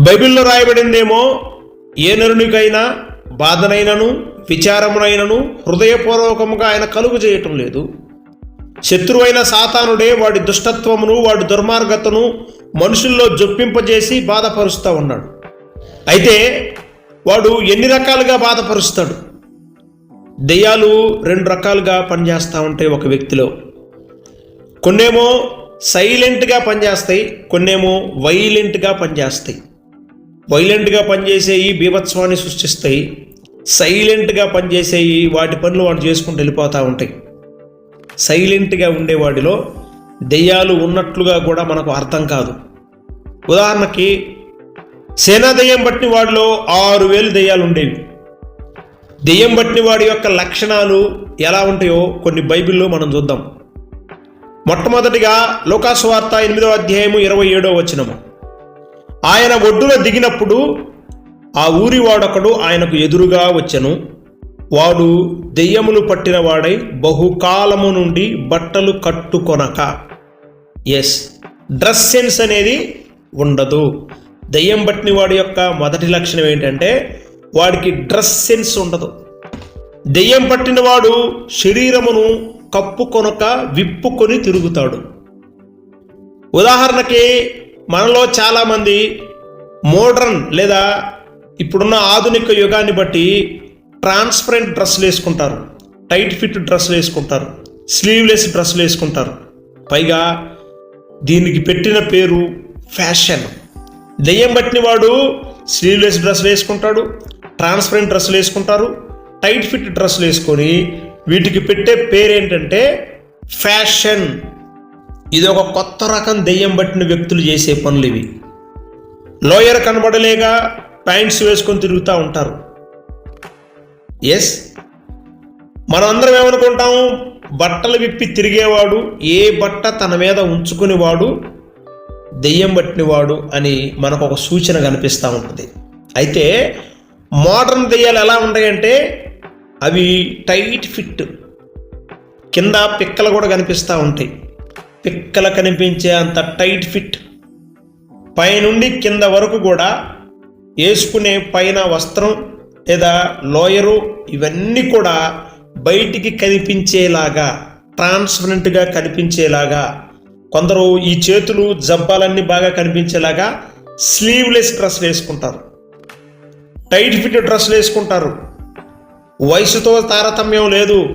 బైబిల్లో రాయబడిందేమో ఏ నరునికైనా బాధనైనను విచారమునైనను హృదయపూర్వకముగా ఆయన కలుగు చేయటం లేదు. శత్రువైన సాతానుడే వాడి దుష్టత్వమును వాడి దుర్మార్గతను మనుషుల్లో జొప్పింపజేసి బాధపరుస్తూ ఉన్నాడు. అయితే వాడు ఎన్ని రకాలుగా బాధపరుస్తాడు? దెయ్యాలు రెండు రకాలుగా పనిచేస్తూ ఉంటాయి ఒక వ్యక్తిలో కొన్నేమో సైలెంట్గా పనిచేస్తాయి కొన్నేమో వైలెంట్గా పనిచేస్తాయి. వైలెంట్గా పనిచేసేవి బీభత్సవాన్ని సృష్టిస్తాయి. సైలెంట్గా పనిచేసేవి వాటి పనులు వాడు చేసుకుంటూ వెళ్ళిపోతూ ఉంటాయి. సైలెంట్గా ఉండేవాడిలో దెయ్యాలు ఉన్నట్లుగా కూడా మనకు అర్థం కాదు. ఉదాహరణకి సేనా దెయ్యం బట్టిన వాడిలో ఆరు వేలు దెయ్యాలు ఉండేవి. దెయ్యం బట్టిన వాడి యొక్క లక్షణాలు ఎలా ఉంటాయో కొన్ని బైబిల్లో మనం చూద్దాం. మొట్టమొదటిగా లోకాసు వార్త ఎనిమిదవ అధ్యాయము ఇరవై ఏడవ వచనము. ఆయన ఒడ్డున దిగినప్పుడు ఆ ఊరి వాడొకడు ఆయనకు ఎదురుగా వచ్చెను. వాడు దెయ్యములు పట్టిన వాడై బహుకాలము నుండి బట్టలు కట్టుకొనక. ఎస్ డ్రెస్ సెన్స్ అనేది ఉండదు. దెయ్యం పట్టిన వాడి యొక్క మొదటి లక్షణం ఏంటంటే వాడికి డ్రెస్ సెన్స్ ఉండదు. దెయ్యం పట్టిన వాడు శరీరమును కప్పుకొనక విప్పుకొని తిరుగుతాడు. ఉదాహరణకి మనలో చాలామంది మోడ్రన్ లేదా ఇప్పుడున్న ఆధునిక యుగాన్ని బట్టి ట్రాన్స్పరెంట్ డ్రెస్సులు వేసుకుంటారు. టైట్ ఫిట్ డ్రెస్సులు వేసుకుంటారు. స్లీవ్లెస్ డ్రెస్సులు వేసుకుంటారు. పైగా దీనికి పెట్టిన పేరు ఫ్యాషన్. దెయ్యం పట్టిన వాడు స్లీవ్లెస్ డ్రెస్సులు వేసుకుంటాడు ట్రాన్స్పరెంట్ డ్రెస్సులు వేసుకుంటారు టైట్ ఫిట్ డ్రెస్సులు వేసుకొని వీటికి పెట్టే పేరేంటంటే ఫ్యాషన్. ఇది ఒక కొత్త రకం దెయ్యం పట్టిన వ్యక్తులు చేసే పనులు ఇవి. లోయర్ కనబడలేక ప్యాంట్స్ వేసుకొని తిరుగుతూ ఉంటారు. ఎస్ మనం అందరం ఏమనుకుంటాం? బట్టలు విప్పి తిరిగేవాడు ఏ బట్ట తన మీద ఉంచుకునేవాడు దెయ్యం పట్టినవాడు అని మనకు ఒక సూచన కనిపిస్తూ ఉంటుంది. అయితే మోడర్న్ దెయ్యాలు ఎలా ఉంటాయంటే అవి టైట్ ఫిట్. కింద పిక్కలు కూడా కనిపిస్తూ ఉంటాయి. పిక్కల కనిపించే అంత టైట్ ఫిట్. పైనుండి కింద వరకు కూడా వేసుకునే పైన వస్త్రం లేదా లోయరు ఇవన్నీ కూడా బయటికి కనిపించేలాగా ట్రాన్స్పరెంట్గా కనిపించేలాగా కొందరు ఈ చేతులు జబ్బాలన్నీ బాగా కనిపించేలాగా స్లీవ్లెస్ డ్రెస్ వేసుకుంటారు. టైట్ ఫిట్ డ్రెస్సులు వేసుకుంటారు. వయసుతో తారతమ్యం లేదు.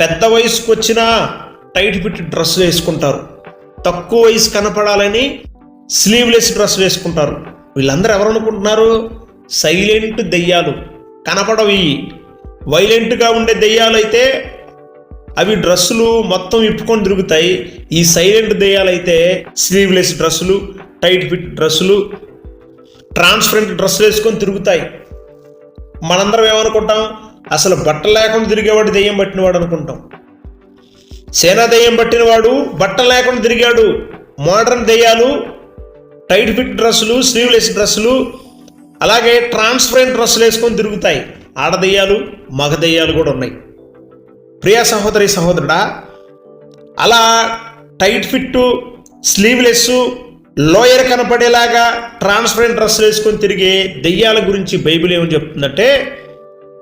పెద్ద వయసుకు వచ్చినా టైట్ ఫిట్ డ్రెస్ వేసుకుంటారు. తక్కువ వయసు కనపడాలని స్లీవ్లెస్ డ్రెస్ వేసుకుంటారు. వీళ్ళందరూ ఎవరు అనుకుంటున్నారు? సైలెంట్ దెయ్యాలు. కనపడవి వైలెంట్గా ఉండే దెయ్యాలైతే అవి డ్రెస్సులు మొత్తం ఇప్పుకొని తిరుగుతాయి. ఈ సైలెంట్ దెయ్యాలైతే స్లీవ్లెస్ డ్రెస్సులు టైట్ ఫిట్ డ్రెస్సులు ట్రాన్స్పరెంట్ డ్రెస్సులు వేసుకొని తిరుగుతాయి. మనందరం ఏమనుకుంటాం? అసలు బట్టలు లేకుండా తిరిగేవాడు దెయ్యం పట్టినవాడు అనుకుంటాం. సేనా దెయ్యం పట్టినవాడు బట్ట లేకుండా తిరిగాడు. మోడర్న్ దెయ్యాలు టైట్ ఫిట్ డ్రెస్సులు స్లీవ్లెస్ డ్రెస్సులు అలాగే ట్రాన్స్పరెంట్ డ్రెస్సులు వేసుకొని తిరుగుతాయి. ఆడదయ్యాలు మగ దెయ్యాలు కూడా ఉన్నాయి. ప్రియా సహోదరి సహోదరుడా అలా టైట్ ఫిట్టు స్లీవ్లెస్ లోయర్ కనపడేలాగా ట్రాన్స్పరెంట్ డ్రెస్సులు వేసుకొని తిరిగే దెయ్యాల గురించి బైబిల్ ఏమని చెప్తుందంటే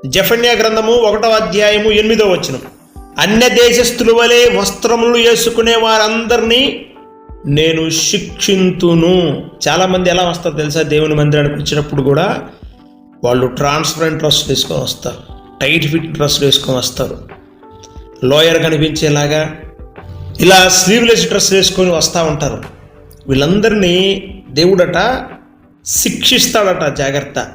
జఫన్యా గ్రంథము ఒకటో అధ్యాయము ఎనిమిదో వచనం. అన్య దేశస్థుల వలె వస్త్రములు వేసుకునే వారందరినీ నేను శిక్షింతును. చాలామంది ఎలా వస్తారు తెలుసా? దేవుని మందిరానికి వచ్చినప్పుడు కూడా వాళ్ళు ట్రాన్స్పరెంట్ డ్రెస్సులు వేసుకొని వస్తారు. టైట్ ఫిట్ డ్రెస్ వేసుకొని వస్తారు. లోయర్ కనిపించేలాగా ఇలా స్లీవ్లెస్ డ్రెస్ వేసుకొని వస్తూ ఉంటారు. వీళ్ళందరినీ దేవుడట శిక్షిస్తాడట జాగ్రత్త.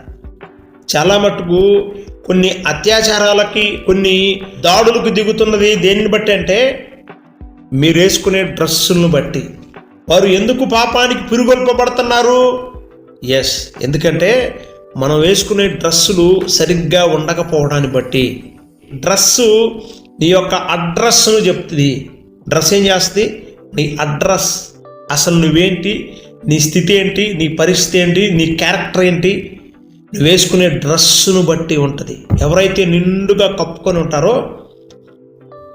చాలా మటుకు కొన్ని అత్యాచారాలకి కొన్ని దాడులకు దిగుతున్నది దేనిని బట్టి అంటే మీరు వేసుకునే డ్రెస్సులను బట్టి. వారు ఎందుకు పాపానికి పురుగొల్పబడుతున్నారు? ఎస్ ఎందుకంటే మనం వేసుకునే డ్రెస్సులు సరిగ్గా ఉండకపోవడాన్ని బట్టి. డ్రెస్సు నీ యొక్క అడ్రస్ను చెప్తుంది. డ్రెస్ ఏం చేస్తుంది? నీ అడ్రస్. అసలు నువ్వేంటి? నీ స్థితి ఏంటి? నీ పరిస్థితి ఏంటి? నీ క్యారెక్టర్ ఏంటి? నువ్వు వేసుకునే డ్రెస్సును బట్టి ఉంటుంది. ఎవరైతే నిండుగా కప్పుకొని ఉంటారో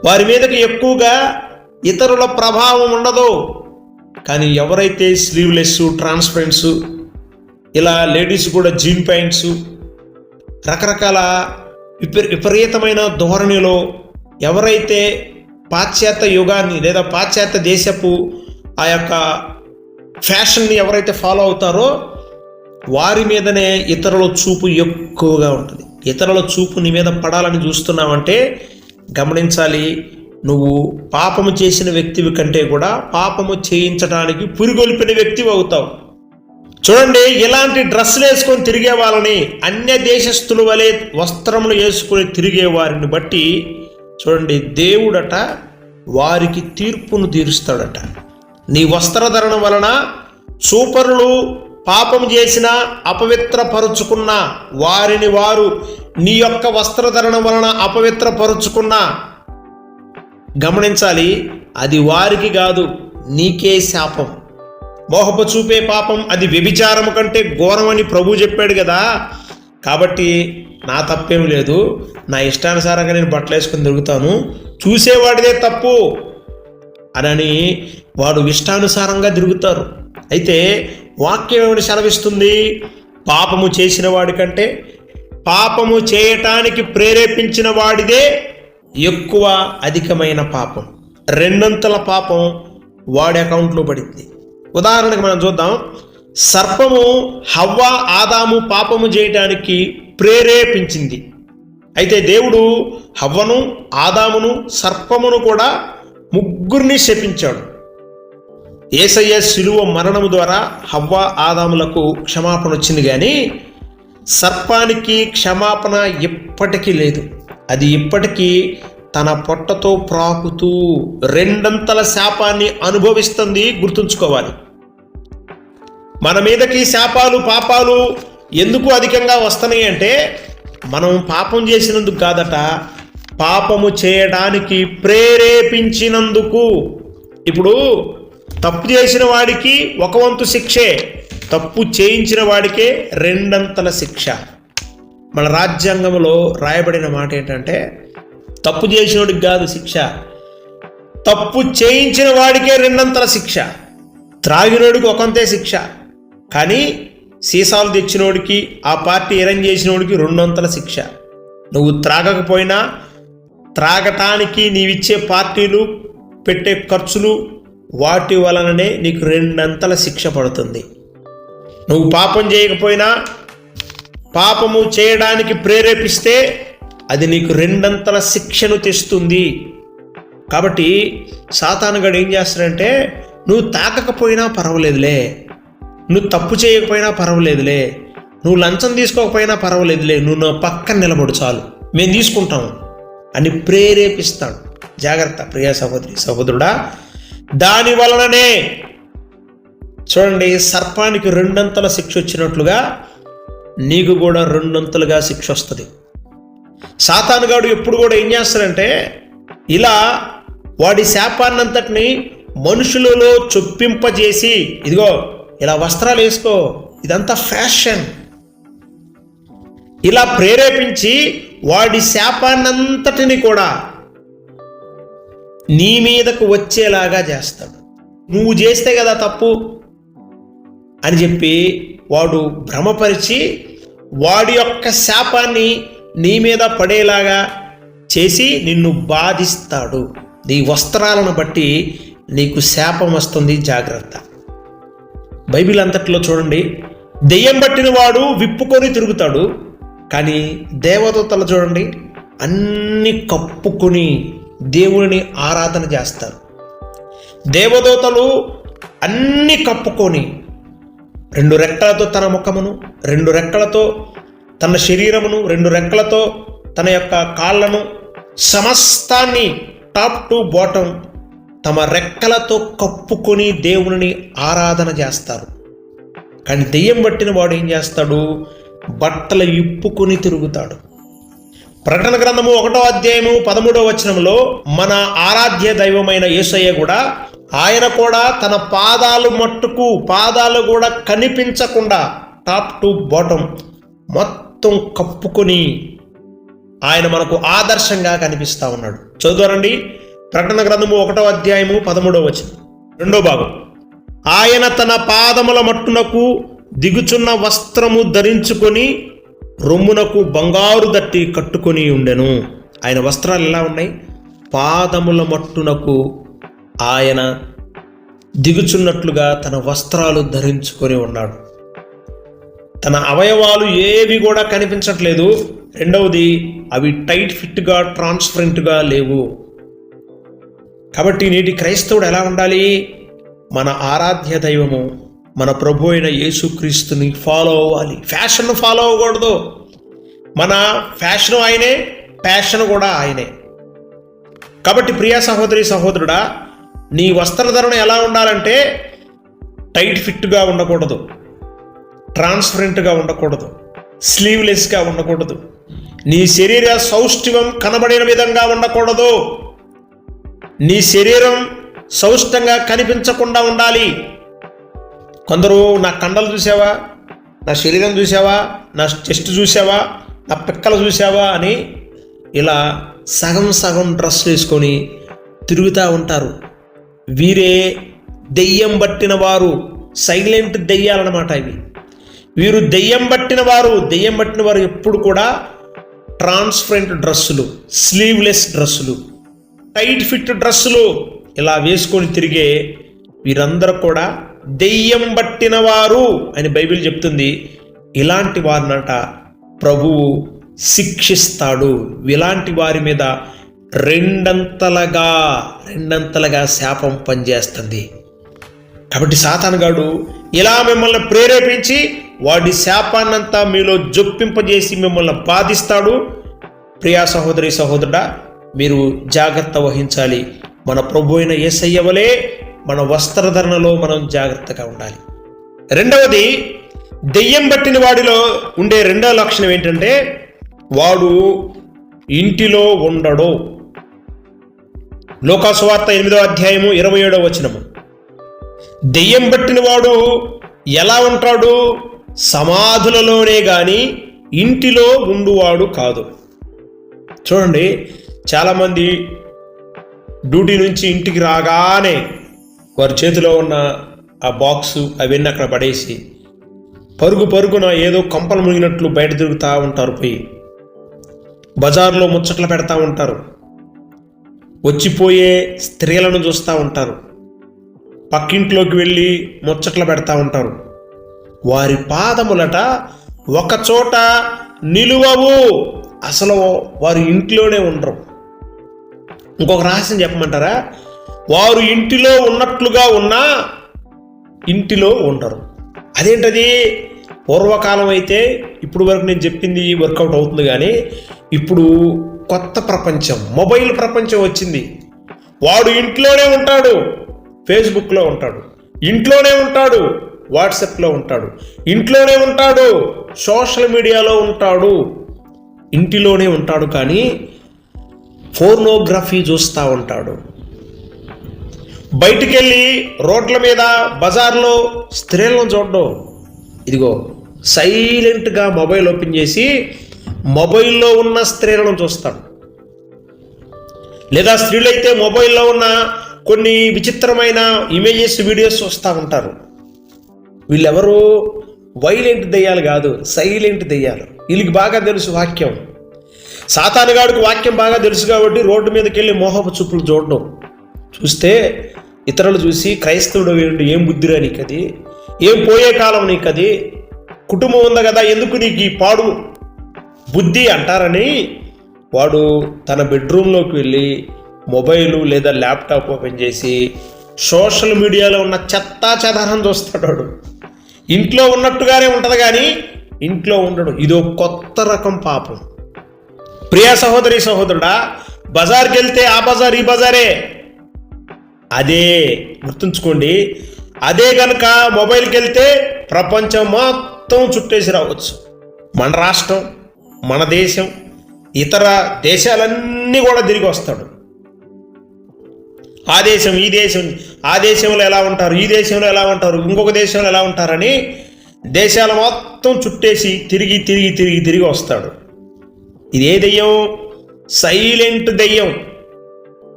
వారి మీదకి ఎక్కువగా ఇతరుల ప్రభావం ఉండదు. కానీ ఎవరైతే స్లీవ్లెస్ ట్రాన్స్పరెంట్స్ ఇలా లేడీస్ కూడా జీన్ ప్యాంట్స్ రకరకాల విపరీ విపరీతమైన ధోరణిలో ఎవరైతే పాశ్చాత్య యుగాన్ని లేదా పాశ్చాత్య దేశపు ఆ యొక్క ఫ్యాషన్ని ఎవరైతే ఫాలో అవుతారో వారి మీదనే ఇతరుల చూపు ఎక్కువగా ఉంటుంది. ఇతరుల చూపు నీ మీద పడాలని చూస్తున్నావంటే గమనించాలి నువ్వు పాపము చేసిన వ్యక్తివి కంటే కూడా పాపము చేయించడానికి పురిగొల్పిన వ్యక్తివి అవుతావు. చూడండి ఇలాంటి డ్రెస్సులు వేసుకొని తిరిగే వాళ్ళని అన్య దేశస్థుల వలె వస్త్రములు వేసుకొని తిరిగే వారిని బట్టి చూడండి దేవుడట వారికి తీర్పును తీరుస్తాడట. నీ వస్త్రధరణ వలన సూపరులు పాపం చేసిన అపవిత్రపరుచుకున్న వారిని వారు నీ యొక్క వస్త్రధరణ వలన అపవిత్రపరుచుకున్న. గమనించాలి అది వారికి కాదు నీకే శాపం. మోహపు చూపే పాపం అది వ్యభిచారము కంటే ఘోరమని ప్రభు చెప్పాడు కదా. కాబట్టి నా తప్పేం లేదు నా ఇష్టానుసారంగా నేను బట్టలు వేసుకుని తిరుగుతాను. చూసేవాడిదే తప్పు అనని వాడు ఇష్టానుసారంగా తిరుగుతారు. అయితే వాక్యం ఏమని సెలవిస్తుంది? పాపము చేసిన వాడి కంటే పాపము చేయటానికి ప్రేరేపించిన వాడిదే ఎక్కువ అధికమైన పాపం. రెండంతల పాపం వాడి అకౌంట్లో పడింది. ఉదాహరణకు మనం చూద్దాం. సర్పము హవ్వ ఆదాము పాపము చేయటానికి ప్రేరేపించింది. అయితే దేవుడు హవ్వను ఆదామును సర్పమును కూడా ముగ్గురిని శపించాడు. ఏసయ్య శిలువ మరణము ద్వారా హవ్వ ఆదాములకు క్షమాపణ వచ్చింది కానీ సర్పానికి క్షమాపణ ఇప్పటికీ లేదు. అది ఇప్పటికీ తన పొట్టతో ప్రాకుతూ రెండంతల శాపాన్ని అనుభవిస్తుంది గుర్తుంచుకోవాలి. మన మీదకి శాపాలు పాపాలు ఎందుకు అధికంగా వస్తున్నాయి అంటే మనం పాపం చేసినందుకు కాదట పాపము చేయడానికి ప్రేరేపించినందుకు. ఇప్పుడు తప్పు చేసిన వాడికి ఒక వంతు శిక్షే తప్పు చేయించిన వాడికే రెండంతల శిక్ష. మన రాజ్యాంగంలో రాయబడిన మాట ఏంటంటే తప్పు చేసినోడికి కాదు శిక్ష తప్పు చేయించిన వాడికే రెండంతల శిక్ష త్రాగినోడికి ఒకంతే శిక్ష. కానీ సీసాలు తెచ్చినోడికి ఆ పార్టీ అరేంజ్ చేసినోడికి రెండొంతల శిక్ష. నువ్వు త్రాగకపోయినా త్రాగటానికి నీవిచ్చే పార్టీలు పెట్టే ఖర్చులు వాటి వలననే నీకు రెండంతల శిక్ష పడుతుంది. నువ్వు పాపం చేయకపోయినా పాపము చేయడానికి ప్రేరేపిస్తే అది నీకు రెండంతల శిక్షను తెస్తుంది. కాబట్టి సాతానుగాడు ఏం చేస్తాడంటే నువ్వు తాకకపోయినా పర్వాలేదులే. నువ్వు తప్పు చేయకపోయినా పర్వాలేదులే. నువ్వు లంచం తీసుకోకపోయినా పర్వాలేదులే. నువ్వు నా పక్కన నిలబడు చాలు. మేము తీసుకుంటాం అని ప్రేరేపిస్తాడు. జాగ్రత్త ప్రియా సహోదరి సహోదరుడా దాని వలననే చూడండి సర్పానికి రెండంతల శిక్ష వచ్చినట్లుగా నీకు కూడా రెండంతలుగా శిక్ష వస్తుంది. సాతానుగాడు ఎప్పుడు కూడా ఏం చేస్తాడంటే ఇలా వాడి శాపాన్నంతటిని మనుషులలో చొప్పింపజేసి ఇదిగో ఇలా వస్త్రాలు వేసుకో ఇదంతా ఫ్యాషన్. ఇలా ప్రేరేపించి వాడి శాపాన్నంతటిని కూడా నీ మీదకు వచ్చేలాగా చేస్తాడు. నువ్వు చేస్తే కదా తప్పు అని చెప్పి వాడు భ్రమపరిచి వాడి యొక్క శాపాన్ని నీ మీద పడేలాగా చేసి నిన్ను బాధిస్తాడు. నీ వస్త్రాలను బట్టి నీకు శాపం వస్తుంది జాగ్రత్త. బైబిల్ అంతట్లో చూడండి దెయ్యం పట్టిన వాడు విప్పుకొని తిరుగుతాడు. కానీ దేవదూతలు చూడండి అన్ని కప్పుకొని దేవుని ఆరాధన చేస్తారు. దేవదూతలు అన్నీ కప్పుకొని రెండు రెక్కలతో తన ముఖమును రెండు రెక్కలతో తన శరీరమును రెండు రెక్కలతో తన యొక్క కాళ్ళను సమస్తాన్ని టాప్ టు బాటం తమ రెక్కలతో కప్పుకొని దేవుని ఆరాధన చేస్తారు. కానీ దెయ్యం పట్టిన వాడు ఏం చేస్తాడు? బట్టలు ఇప్పుకొని తిరుగుతాడు. ప్రకటన గ్రంథము ఒకటో అధ్యాయము పదమూడవ వచనంలో మన ఆరాధ్య దైవమైన యేసయ్య కూడా ఆయన కూడా తన పాదాలు మట్టుకు పాదాలు కూడా కనిపించకుండా టాప్ టు బాటం మొత్తం కప్పుకొని ఆయన మనకు ఆదర్శంగా కనిపిస్తా ఉన్నాడు. చదువురండి ప్రకటన గ్రంథము ఒకటో అధ్యాయము పదమూడవ వచనం. రెండో భాగం. ఆయన తన పాదముల మట్టునకు దిగుచున్న వస్త్రము ధరించుకొని రొమ్మునకు బంగారు దట్టి కట్టుకొని ఉండెను. ఆయన వస్త్రాలు ఎలా ఉన్నాయి? పాదముల మట్టునకు ఆయన దిగుచున్నట్లుగా తన వస్త్రాలు ధరించుకొని ఉన్నాడు. తన అవయవాలు ఏవి కూడా కనిపించట్లేదు. రెండవది అవి టైట్ ఫిట్గా ట్రాన్స్పరెంట్గా లేవు. కాబట్టి నేటి క్రైస్తవుడు ఎలా ఉండాలి? మన ఆరాధ్య దైవము మన ప్రభు అయిన యేసుక్రీస్తుని ఫాలో అవ్వాలి. ఫ్యాషన్ ఫాలో అవ్వకూడదు. మన ఫ్యాషన్ ఆయనే ప్యాషన్ కూడా ఆయనే. కాబట్టి ప్రియా సహోదరి సహోదరుడా నీ వస్త్రధరణ ఎలా ఉండాలంటే టైట్ ఫిట్గా ఉండకూడదు. ట్రాన్స్పరెంట్గా ఉండకూడదు. స్లీవ్లెస్గా ఉండకూడదు. నీ శరీర సౌష్ఠవం కనబడిన విధంగా ఉండకూడదు. నీ శరీరం సౌష్టంగా కనిపించకుండా ఉండాలి. కొందరు నా కండలు చూసావా నా శరీరం చూసావా నా చెస్ట్ చూసావా నా పిక్కలు చూసావా అని ఇలా సగం సగం డ్రెస్ వేసుకొని తిరుగుతూ ఉంటారు. వీరే దెయ్యం పట్టిన వారు సైలెంట్ దెయ్యాలన్నమాట ఇవి. వీరు దెయ్యం పట్టిన వారు దెయ్యం పట్టిన వారు ఎప్పుడు కూడా ట్రాన్స్పరెంట్ డ్రెస్సులు స్లీవ్లెస్ డ్రెస్సులు టైట్ ఫిట్ డ్రెస్సులు ఇలా వేసుకొని తిరిగే వీరందరూ కూడా దెయ్యం పట్టిన వారు అని బైబిల్ చెప్తుంది. ఇలాంటి వారినట ప్రభువు శిక్షిస్తాడు. ఇలాంటి వారి మీద రెండంతలుగా రెండంతలుగా శాపం పనిచేస్తుంది. కాబట్టి సాతానుగాడు ఇలా మిమ్మల్ని ప్రేరేపించి వాడి శాపాన్నంతా మీలో జొప్పింపజేసి మిమ్మల్ని బాధిస్తాడు. ప్రియా సహోదరి సహోదరుడా మీరు జాగ్రత్త వహించాలి. మన ప్రభు అయిన యేసయ్య మన వస్త్రధరణలో మనం జాగ్రత్తగా ఉండాలి. రెండవది దెయ్యం పట్టిన వాడిలో ఉండే రెండవ లక్షణం ఏంటంటే వాడు ఇంటిలో ఉండడు. లోకాసువార్త ఎనిమిదో అధ్యాయము ఇరవై ఏడవ వచనము. దెయ్యం పట్టిన వాడు ఎలా ఉంటాడు? సమాధులలోనే కానీ ఇంటిలో ఉండువాడు కాదు. చూడండి చాలామంది డ్యూటీ నుంచి ఇంటికి రాగానే వారి చేతిలో ఉన్న ఆ బాక్సు అవన్నీ అక్కడ పడేసి పరుగు పరుగున ఏదో కంపలు మునిగినట్లు బయట తిరుగుతూ ఉంటారు పోయి. బజార్లో ముచ్చట్లు పెడతా ఉంటారు. వచ్చిపోయే స్త్రీలను చూస్తూ ఉంటారు. పక్కింట్లోకి వెళ్ళి ముచ్చట్లు పెడతా ఉంటారు. వారి పాదములట ఒక చోట నిలువవు. అసలు వారు ఇంట్లోనే ఉండరు. ఇంకొక రహస్యం చెప్పమంటారా? వారు ఇంటిలో ఉన్నట్లుగా ఉన్నా ఇంటిలో ఉండరు. అదేంటది? పూర్వకాలం అయితే ఇప్పుడు వరకు నేను చెప్పింది వర్కౌట్ అవుతుంది కానీ ఇప్పుడు కొత్త ప్రపంచం మొబైల్ ప్రపంచం వచ్చింది. వాడు ఇంట్లోనే ఉంటాడు ఫేస్బుక్లో ఉంటాడు ఇంట్లోనే ఉంటాడు వాట్సాప్లో ఉంటాడు ఇంట్లోనే ఉంటాడు సోషల్ మీడియాలో ఉంటాడు ఇంటిలోనే ఉంటాడు కానీ ఫోర్నోగ్రఫీ చూస్తూ ఉంటాడు. బయటికి వెళ్ళి రోడ్ల మీద బజార్లో స్త్రీలను చూడడం. ఇదిగో సైలెంట్గా మొబైల్ ఓపెన్ చేసి మొబైల్లో ఉన్న స్త్రీలను చూస్తాడు. లేదా స్త్రీలైతే మొబైల్లో ఉన్న కొన్ని విచిత్రమైన ఇమేజెస్ వీడియోస్ చూస్తూ ఉంటారు. వీళ్ళెవరూ వైలెంట్ దెయ్యాలు కాదు సైలెంట్ దెయ్యాలు. వీళ్ళకి బాగా తెలుసు వాక్యం. సాతానుగాడికి వాక్యం బాగా తెలుసు కాబట్టి రోడ్డు మీదకి వెళ్ళి మోహపు చూపులు చూడడం. చూస్తే ఇతరులు చూసి క్రైస్తవుడు ఏం బుద్ధిరా నీకు అది ఏం పోయే కాలం నీకు అది కుటుంబం ఉంది కదా? ఎందుకు నీకు ఈ పాడు బుద్ధి అంటారని వాడు తన బెడ్రూమ్లోకి వెళ్ళి మొబైల్ లేదా ల్యాప్టాప్ ఓపెన్ చేసి సోషల్ మీడియాలో ఉన్న చెత్తా చెదారం చూస్తాడు. వాడు ఇంట్లో ఉన్నట్టుగానే ఉంటుంది కానీ ఇంట్లో ఉండడు. ఇదో కొత్త రకం పాపం. ప్రియా సహోదరి సహోదరుడా బజార్కి వెళ్తే ఆ బజార్ ఈ బజారే. అదే గుర్తుంచుకోండి. అదే కనుక మొబైల్కి వెళ్తే ప్రపంచం మొత్తం చుట్టేసి రావచ్చు. మన రాష్ట్రం మన దేశం ఇతర దేశాలన్నీ కూడా తిరిగి వస్తాడు. ఆ దేశం ఈ దేశం ఆ దేశంలో ఎలా ఉంటారు ఈ దేశంలో ఎలా ఉంటారు ఇంకొక దేశంలో ఎలా ఉంటారని దేశాల మొత్తం చుట్టేసి తిరిగి తిరిగి తిరిగి తిరిగి వస్తాడు. ఇది ఏ దెయ్యం? సైలెంట్ దెయ్యం.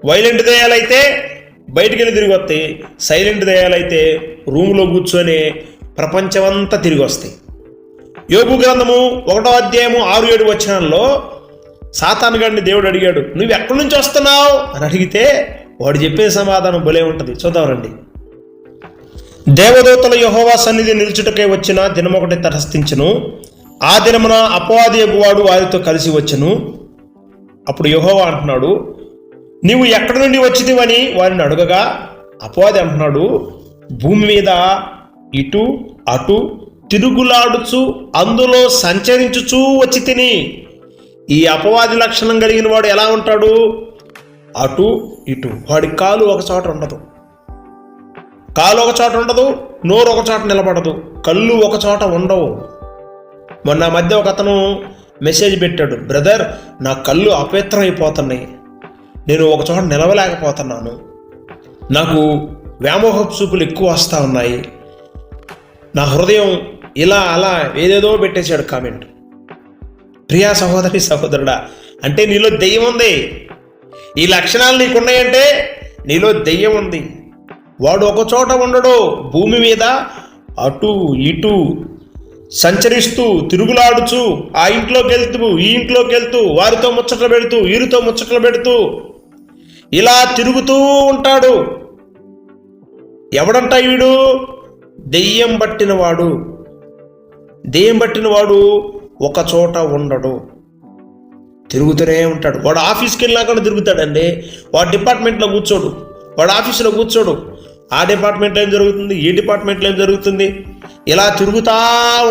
వైలెంట్ దెయ్యాలైతే బయటికి వెళ్ళి తిరిగి వస్తాయి సైలెంట్ దయాలైతే రూమ్లో కూర్చొని ప్రపంచమంతా తిరిగి వస్తాయి. యోగు గ్రంథము ఒకటో అధ్యాయము ఆరు ఏడు వచనాల్లో సాతాను గారిని దేవుడు అడిగాడు నువ్వు ఎక్కడి నుంచి వస్తున్నావు? అని అడిగితే వాడు చెప్పే సమాధానం భలే ఉంటుంది. చూద్దాం రండి. దేవదూతల యహోవా సన్నిధి నిలుచుటకే వచ్చిన దినమొకటి తటస్థించను. ఆ దినమున అపవాది ఎగువాడు వారితో కలిసి వచ్చను. అప్పుడు యహోవా అంటున్నాడు నీవు ఎక్కడి నుండి వచ్చిదివని వారిని అడుగగా అపోది అంటున్నాడు. భూమి మీద ఇటు అటు తిరుగులాడుచు అందులో సంచరించుచూ వచ్చి తిని. ఈ అపవాది లక్షణం కలిగిన వాడు ఎలా ఉంటాడు? అటు ఇటు. వాడి కాలు ఒక చోట ఉండదు. కాలు ఒక చోట ఉండదు నోరు ఒక చోట నిలబడదు కళ్ళు ఒక చోట ఉండవు. మొన్న మధ్య ఒక అతను మెసేజ్ పెట్టాడు. బ్రదర్ నా కళ్ళు అపవిత్రం అయిపోతున్నాయి నేను ఒక చోట నిలవలేకపోతున్నాను. నాకు వ్యామోహపు చూపులు ఎక్కువ వస్తూ ఉన్నాయి. నా హృదయం ఇలా అలా ఏదేదో పెట్టేశాడు కామెంట్. ప్రియా సహోదరి సహోదరుడా అంటే నీలో దెయ్యం ఉంది. ఈ లక్షణాలు నీకున్నాయంటే నీలో దెయ్యం ఉంది. వాడు ఒక చోట ఉండడు భూమి మీద అటు ఇటు సంచరిస్తూ తిరుగులాడుచు ఆ ఇంట్లోకి వెళ్తూ ఈ ఇంట్లోకి వెళ్తూ వారితో ముచ్చట్లు పెడుతూ వీరితో ముచ్చట్లు పెడుతూ ఇలా తిరుగుతూ ఉంటాడు. ఎవడంట వీడు? దెయ్యం పట్టినవాడు. దెయ్యం పట్టినవాడు ఒక చోట ఉండడు. తిరుగుతూనే ఉంటాడు. వాడు ఆఫీస్కి వెళ్ళినా కూడా తిరుగుతాడండి. వాడు డిపార్ట్మెంట్లో కూర్చోడు. వాడు ఆఫీసులో కూర్చోడు. ఆ డిపార్ట్మెంట్లో ఏం జరుగుతుంది? ఈ డిపార్ట్మెంట్లో ఏం జరుగుతుంది? ఇలా తిరుగుతా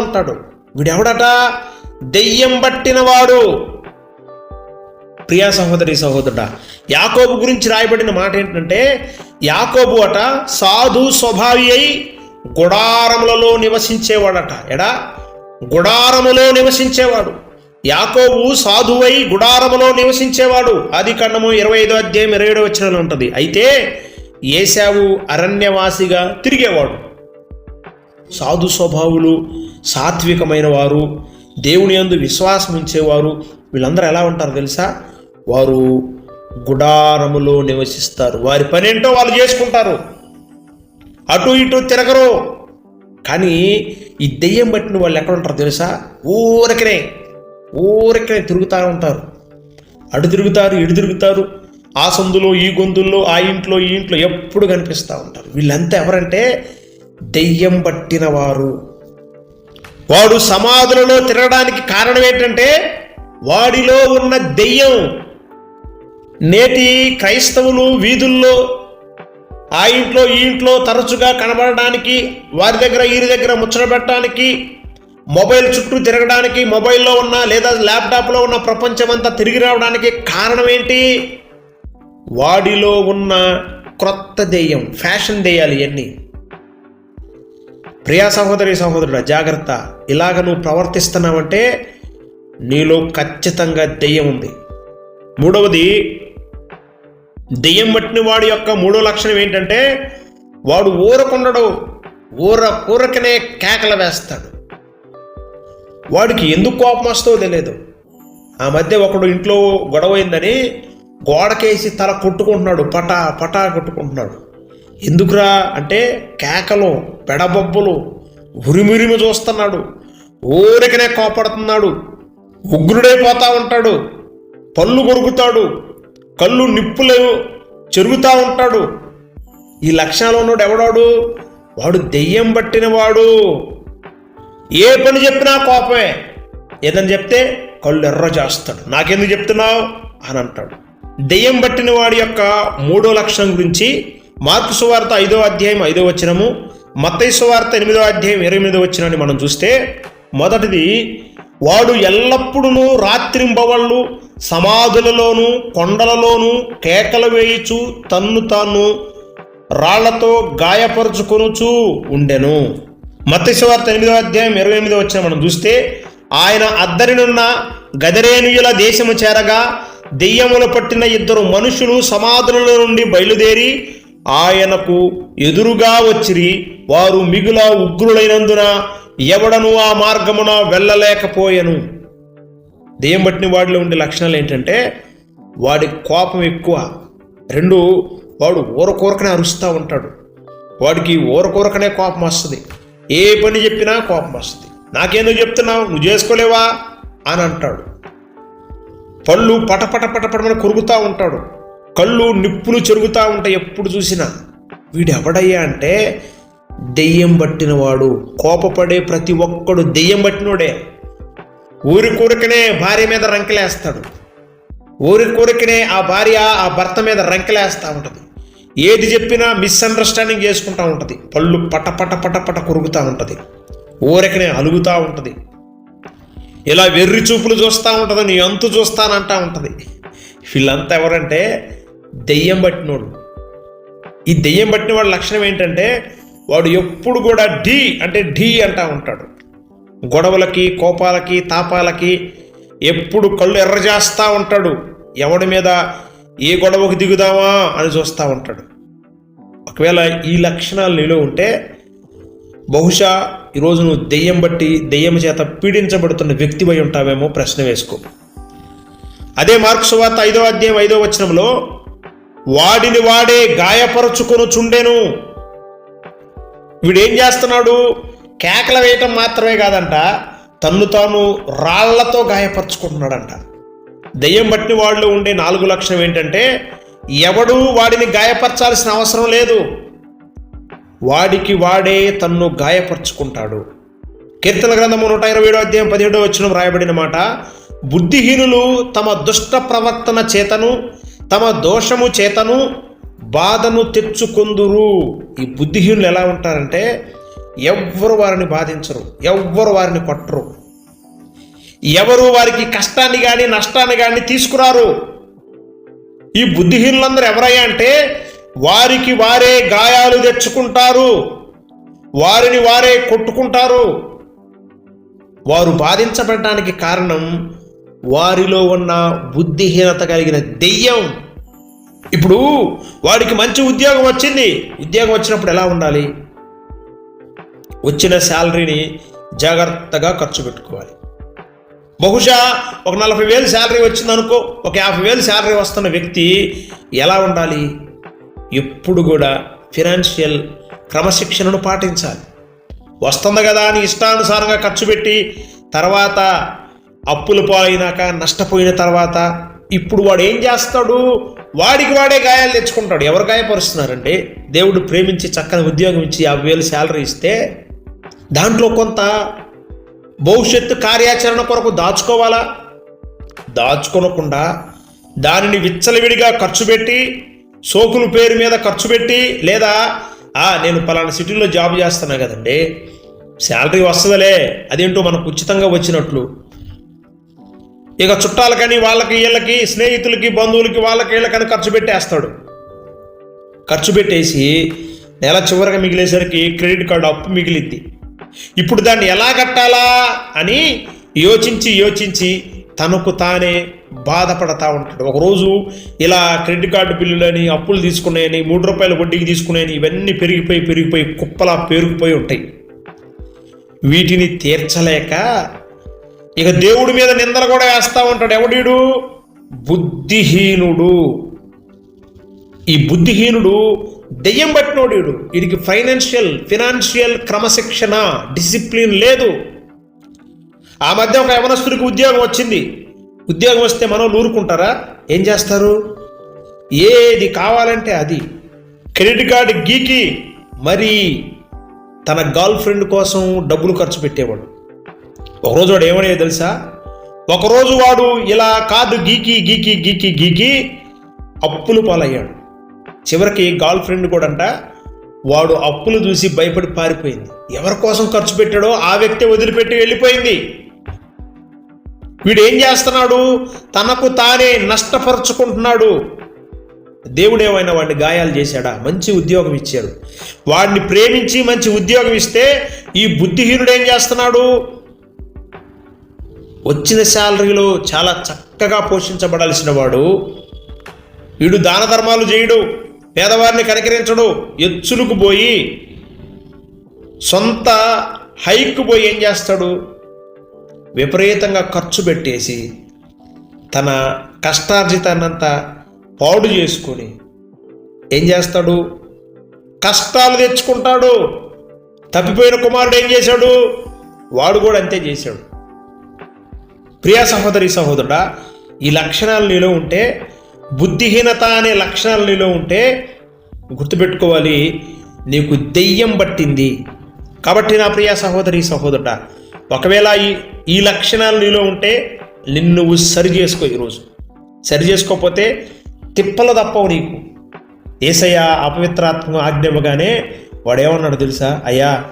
ఉంటాడు. వీడెవడట? దెయ్యం పట్టినవాడు. ప్రియా సహోదరి సహోదరుడ యాకోబు గురించి రాయబడిన మాట ఏంటంటే యాకోబు అట సాధు స్వభావి అయి గుడారములలో నివసించేవాడట. ఎడా? గుడారములో నివసించేవాడు. యాకోబు సాధువై గుడారములో నివసించేవాడు. ఆది కన్నము ఇరవై ఐదో అధ్యాయం ఇరవై ఏడో వచ్చిన ఉంటుంది. అయితే ఏసావు అరణ్యవాసిగా తిరిగేవాడు. సాధు స్వభావులు సాత్వికమైన వారు దేవుని యందు విశ్వాసం ఉంచేవారు వీళ్ళందరూ ఎలా ఉంటారు తెలుసా? వారు గుడారములో నివసిస్తారు. వారి పనేంటో వాళ్ళు చేసుకుంటారు. అటు ఇటు తిరగరు. కానీ ఈ దెయ్యం పట్టిన వాళ్ళు ఎక్కడ ఉంటారు తెలుసా? ఊరికనే ఊరికనే తిరుగుతూ ఉంటారు. అటు తిరుగుతారు ఇటు తిరుగుతారు. ఆ సందులో ఈ గొంతుల్లో ఆ ఇంట్లో ఈ ఇంట్లో ఎప్పుడు కనిపిస్తూ ఉంటారు. వీళ్ళంతా ఎవరంటే దెయ్యం పట్టిన వారు. వాడు సమాధులలో తిరగడానికి కారణం ఏంటంటే వాడిలో ఉన్న దెయ్యం నేటి క్రైస్తవులు వీధుల్లో ఆ ఇంట్లో ఈ ఇంట్లో తరచుగా కనబడడానికి వారి దగ్గర వీరి దగ్గర ముచ్చట పెట్టడానికి మొబైల్ చుట్టూ తిరగడానికి మొబైల్లో ఉన్న లేదా ల్యాప్టాప్లో ఉన్న ప్రపంచమంతా తిరిగి రావడానికి కారణం ఏంటి? వాడిలో ఉన్న క్రొత్త దెయ్యం ఫ్యాషన్ దెయ్యాలు ఇవన్నీ ప్రియా సహోదరి సహోదరుడు జాగ్రత్త. ఇలాగ నువ్వు ప్రవర్తిస్తున్నావంటే నీలో ఖచ్చితంగా దెయ్యం ఉంది. మూడవది దెయ్యం పట్టిన వాడి యొక్క మూడో లక్షణం ఏంటంటే వాడు ఊరకుండడు ఊర ఊరకనే కేకలు వేస్తాడు. వాడికి ఎందుకు కోపం వస్తుందో తెలియదు ఆ మధ్య ఒకడు ఇంట్లో గొడవ అయిందని గోడకేసి తల కొట్టుకుంటున్నాడు పటా పటా కొట్టుకుంటున్నాడు. ఎందుకురా అంటే కేకలు పెడబొబ్బలు ఉరిమురిమి చూస్తున్నాడు ఊరికనే కోపడుతున్నాడు ఉగ్రుడైపోతా ఉంటాడు పళ్ళు కొరుకుతాడు కళ్ళు నిప్పులు చెరుగుతూ ఉంటాడు. ఈ లక్షణాలు ఉన్నాడు ఎవడాడు? వాడు దెయ్యం పట్టినవాడు. ఏ పని చెప్పినా కోపమే. ఏదని చెప్తే కళ్ళు ఎర్ర చేస్తాడు. నాకెందుకు చెప్తున్నావు? అని అంటాడు. దెయ్యం పట్టిన వాడి యొక్క మూడో లక్షణం గురించి మార్కు సువార్త ఐదో అధ్యాయం ఐదో వచనము మత్తయి సువార్త ఎనిమిదో అధ్యాయం ఇరవై ఎనిమిదో వచనాన్ని మనం చూస్తే మొదటిది వాడు ఎల్లప్పుడూ రాత్రింబవళ్ళు సమాధులలోనూ కొండలలోనూ కేకలు వేయుచు తన్ను తాను రాళ్ళతో గాయపరుచుకొనుచు ఉండెను. మత్స్యవార్త ఎనిమిదో అధ్యాయం ఇరవై ఎనిమిదో వచ్చిన మనం చూస్తే ఆయన అద్దరినున్న గదరేనుయుల దేశము చేరగా దెయ్యములు పట్టిన ఇద్దరు మనుషులు సమాధులలో నుండి బయలుదేరి ఆయనకు ఎదురుగా వచ్చిరి. వారు మిగుల ఉగ్రులైనందున ఎవడను ఆ మార్గమున వెళ్ళలేకపోయెను. దెయ్యం పట్టిన వాడిలో ఉండే లక్షణాలు ఏంటంటే వాడి కోపం ఎక్కువ. రెండు వాడు ఊరకూరకనే అరుస్తూ ఉంటాడు. వాడికి ఊరకూరకనే కోపం వస్తుంది. ఏ పని చెప్పినా కోపం వస్తుంది. నాకేందుకు చెప్తున్నావు? నువ్వు చేసుకోలేవా? అని అంటాడు. పళ్ళు పటపట పటపటమని కొరుకుతూ ఉంటాడు. కళ్ళు నిప్పులు చెరుగుతూ ఉంటాయి ఎప్పుడు చూసినా. వీడు ఎవడయ్యా అంటే దెయ్యం పట్టినవాడు కోపపడే ప్రతి ఒక్కడు దెయ్యం పట్టినోడే. ఊరి కూరకనే భార్య మీద రంకెలేస్తాడు. ఊరి కూరకనే ఆ భార్య ఆ భర్త మీద రంకెలేస్తూ ఉంటుంది. ఏది చెప్పినా మిస్అండర్స్టాండింగ్ చేసుకుంటూ ఉంటుంది. పళ్ళు పట పట పట పట కొరుకుతూ ఉంటుంది. ఊరికనే అలుగుతూ ఉంటుంది. ఇలా వెర్రి చూపులు చూస్తూ ఉంటుంది నీ అంతు చూస్తానంటా ఉంటుంది. వీళ్ళంతా ఎవరంటే దెయ్యం పట్టినోడు ఈ దెయ్యం పట్టిన వాడి లక్షణం ఏంటంటే వాడు ఎప్పుడు కూడా ఢీ అంటే ఢీ అంటా ఉంటాడు. గొడవలకి కోపాలకి తాపాలకి ఎప్పుడు కళ్ళు ఎర్రజేస్తూ ఉంటాడు. ఎవడి మీద ఏ గొడవకు దిగుదామా అని చూస్తూ ఉంటాడు. ఒకవేళ ఈ లక్షణాలు నీలో ఉంటే బహుశా ఈరోజు నువ్వు దెయ్యం బట్టి దెయ్యం చేత పీడించబడుతున్న వ్యక్తివై ఉంటావేమో ప్రశ్న వేసుకో. అదే మార్క్స్ వార్త ఐదో అధ్యాయం ఐదో వచనంలో వాడిని వాడే గాయపరుచుకొని చుండెను వీడేం చేస్తున్నాడు? కేకలు వేయటం మాత్రమే కాదంట తన్ను తాను రాళ్ళతో గాయపరుచుకుంటున్నాడంట. దెయ్యం పట్టిన వాళ్ళు ఉండే నాలుగు లక్షణం ఏంటంటే ఎవడు వాడిని గాయపరచాల్సిన అవసరం లేదు. వాడికి వాడే తన్ను గాయపరుచుకుంటాడు. కీర్తన గ్రంథము నూట ఇరవై ఏడో అధ్యాయం పదిహేడో వచ్చిన రాయబడిన మాట బుద్ధిహీనులు తమ దుష్ట ప్రవర్తన చేతను తమ దోషము చేతను బాధను తెచ్చుకొందురు. ఈ బుద్ధిహీనులు ఎలా ఉంటారంటే ఎవ్వరు వారిని బాధించరు ఎవ్వరు వారిని కొట్టరు. ఎవరు వారికి కష్టాన్ని కానీ నష్టాన్ని కానీ తీసుకురారు? ఈ బుద్ధిహీనులందరూ ఎవరయ్యా అంటే వారికి వారే గాయాలు తెచ్చుకుంటారు వారిని వారే కొట్టుకుంటారు. వారు బాధించబడటానికి కారణం వారిలో ఉన్న బుద్ధిహీనత కలిగిన దెయ్యం. ఇప్పుడు వాడికి మంచి ఉద్యోగం వచ్చింది ఉద్యోగం వచ్చినప్పుడు ఎలా ఉండాలి? వచ్చిన శాలరీని జాగ్రత్తగా ఖర్చు పెట్టుకోవాలి. బహుశా ఒక నలభై వేలు శాలరీ వచ్చిందనుకో ఒక యాభై వేలు శాలరీ వస్తున్న వ్యక్తి ఎలా ఉండాలి? ఎప్పుడు కూడా ఫినాన్షియల్ క్రమశిక్షణను పాటించాలి. వస్తుంది కదా అని ఇష్టానుసారంగా ఖర్చు పెట్టి తర్వాత అప్పులు పాలైనాక నష్టపోయిన తర్వాత ఇప్పుడు వాడు ఏం చేస్తాడు? వాడికి వాడే గాయాలు తెచ్చుకుంటాడు. ఎవరు గాయపరుస్తున్నారంటే దేవుడు ప్రేమించి చక్కని ఉద్యోగం ఇచ్చి యాభై వేలు శాలరీ ఇస్తే దాంట్లో కొంత భవిష్యత్తు కార్యాచరణ కొరకు దాచుకోవాలా? దాచుకోనకుండా దానిని విచ్చలవిడిగా ఖర్చు పెట్టి సోకుల పేరు మీద ఖర్చు పెట్టి లేదా ఆ నేను పలానా సిటీలో జాబ్ చేస్తున్నా కదండి శాలరీ వస్తుందిలే అదేంటో మనకు ఉచితంగా వచ్చినట్లు. ఇక చుట్టాలకని వాళ్ళకి వీళ్ళకి స్నేహితులకి బంధువులకి వాళ్ళకి వీళ్ళకని ఖర్చు పెట్టేస్తాడు. ఖర్చు పెట్టేసి నెల చివరికి మిగిలేసరికి క్రెడిట్ కార్డు అప్పు మిగిలిద్ది. ఇప్పుడు దాన్ని ఎలా కట్టాలా అని యోచించి యోచించి తనకు తానే బాధపడతా ఉంటాడు. ఒకరోజు ఇలా క్రెడిట్ కార్డు బిల్లులని అప్పులు తీసుకున్నాయని మూడు రూపాయల వడ్డీకి తీసుకున్నాయని ఇవన్నీ పెరిగిపోయి పెరిగిపోయి కుప్పలా పేరుకుపోయి ఉంటాయి. వీటిని తీర్చలేక ఇక దేవుడి మీద నిందలు కూడా వేస్తూ ఉంటాడు. ఎవడీడు బుద్ధిహీనుడు. ఈ బుద్ధిహీనుడు దెయ్యం పట్టినోడు వీడికి ఫైనాన్షియల్ ఫినాన్షియల్ క్రమశిక్షణ డిసిప్లిన్ లేదు. ఆ మధ్య ఒక యవనస్తుడికి ఉద్యోగం వచ్చింది. ఉద్యోగం వస్తే మనం ఊరుకుంటారా? ఏం చేస్తారు? ఏది కావాలంటే అది. క్రెడిట్ కార్డు గీకి మరి తన గర్ల్ ఫ్రెండ్ కోసం డబ్బులు ఖర్చు పెట్టేవాడు. ఒకరోజు వాడు ఏమనే తెలుసా? ఒకరోజు వాడు ఇలా కార్డు గీకి గీకి గీకి గీకి అప్పులు పాలయ్యాడు. చివరికి గర్ల్ ఫ్రెండ్ కూడా అంట వాడు అప్పులు చూసి భయపడి పారిపోయింది. ఎవరి కోసం ఖర్చు పెట్టాడో ఆ వ్యక్తి వదిలిపెట్టి వెళ్ళిపోయింది. వీడు ఏం చేస్తున్నాడు? తనకు తానే నష్టపరుచుకుంటున్నాడు. దేవుడేమైనా వాడిని గాయాలు చేశాడా? మంచి ఉద్యోగం ఇచ్చాడు. వాడిని ప్రేమించి మంచి ఉద్యోగం ఇస్తే ఈ బుద్ధిహీనుడు ఏం చేస్తున్నాడు? వచ్చిన శాలరీలో చాలా చక్కగా పోషించబడాల్సిన వాడు. వీడు దాన ధర్మాలు చేయడు. పేదవారిని కనికరించడు. ఎచ్చులకు పోయి సొంత హైక్ పోయి ఏం చేస్తాడు? విపరీతంగా ఖర్చు పెట్టేసి తన కష్టార్జితాన్నంతా పాడు చేసుకొని ఏం చేస్తాడు? కష్టాలు తెచ్చుకుంటాడు. తప్పిపోయిన కుమారుడు ఏం చేశాడు? వాడు కూడా అంతే చేశాడు. ప్రియా సహోదరి సహోదరుడా ఈ లక్షణాలు నీలో ఉంటే బుద్ధిహీనత అనే లక్షణాలు నీలో ఉంటే గుర్తుపెట్టుకోవాలి నీకు దెయ్యం పట్టింది. కాబట్టి నా ప్రియ సహోదరి సహోదరుడ ఒకవేళ ఈ ఈ లక్షణాలు నీలో ఉంటే నిన్ను నువ్వు సరి చేసుకో ఈరోజు. సరి చేసుకోకపోతే తిప్పలు తప్పవు నీకు. ఏసయ్య అపవిత్రాత్మ ఆజ్ఞమగానే వాడు ఏమన్నాడు తెలుసా? అయ్యా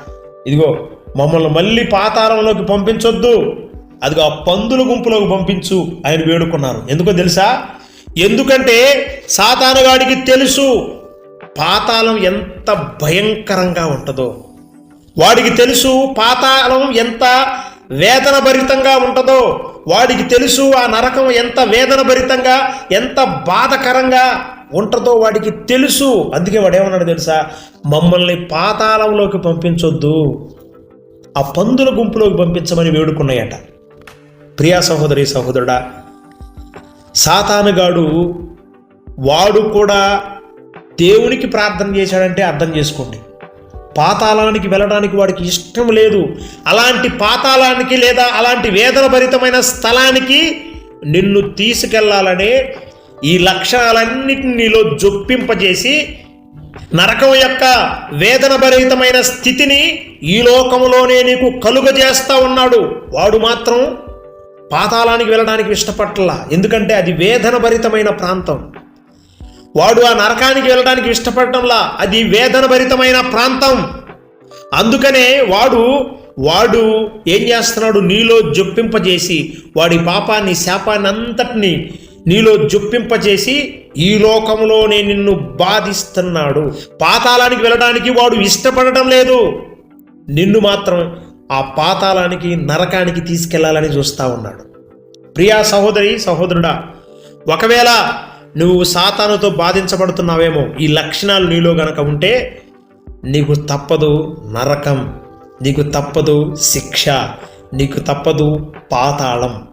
ఇదిగో మమ్మల్ని మళ్ళీ పాతాళంలోకి పంపించొద్దు. అదిగో ఆ పందుల గుంపులోకి పంపించు ఆయన వేడుకున్నారు. ఎందుకో తెలుసా? ఎందుకంటే సాతానుగాడికి తెలుసు పాతాళం ఎంత భయంకరంగా ఉంటుందో. వాడికి తెలుసు పాతాళం ఎంత వేదన భరితంగా ఉంటుందో. వాడికి తెలుసు ఆ నరకం ఎంత వేదన భరితంగా ఎంత బాధకరంగా ఉంటుందో వాడికి తెలుసు. అందుకే వాడు ఏమన్నాడు తెలుసా? మమ్మల్ని పాతాళంలోకి పంపించొద్దు. ఆ పందుల గుంపులోకి పంపించమని వేడుకున్నాయట. ప్రియా సహోదరి సహోదరుడా సాతానుగాడు వాడు కూడా దేవునికి ప్రార్థన చేశాడంటే అర్థం చేసుకోండి. పాతాళానికి వెళ్ళడానికి వాడికి ఇష్టం లేదు. అలాంటి పాతాళానికి లేదా అలాంటి వేదన భరితమైన స్థలానికి నిన్ను తీసుకెళ్ళాలనే ఈ లక్షణాలన్నిటిని నీలో జొప్పింపజేసి నరకం యొక్క వేదన భరితమైన స్థితిని ఈ లోకంలోనే నీకు కలుగజేస్తా ఉన్నాడు. వాడు మాత్రం పాతాళానికి వెళ్ళడానికి ఇష్టపడలా ఎందుకంటే అది వేదన భరితమైన ప్రాంతం. వాడు ఆ నరకానికి వెళ్ళడానికి ఇష్టపడటంలా అది వేదన భరితమైన ప్రాంతం. అందుకనే వాడు వాడు ఏం చేస్తున్నాడు? నీలో జొప్పింపజేసి వాడి పాపాన్ని శాపాన్ని అంతటిని నీలో జొప్పింపజేసి ఈ లోకంలోనే నిన్ను బాధిస్తున్నాడు. పాతాళానికి వెళ్ళడానికి వాడు ఇష్టపడటం లేదు. నిన్ను మాత్రం ఆ పాతాళానికి నరకానికి తీసుకెళ్ళాలని చూస్తూ ఉన్నాడు. ప్రియా సహోదరి సహోదరుడా ఒకవేళ నువ్వు సాతానుతో బాధించబడుతున్నావేమో ఈ లక్షణాలు నీలో గనక ఉంటే నీకు తప్పదు నరకం నీకు తప్పదు శిక్ష నీకు తప్పదు పాతాళం.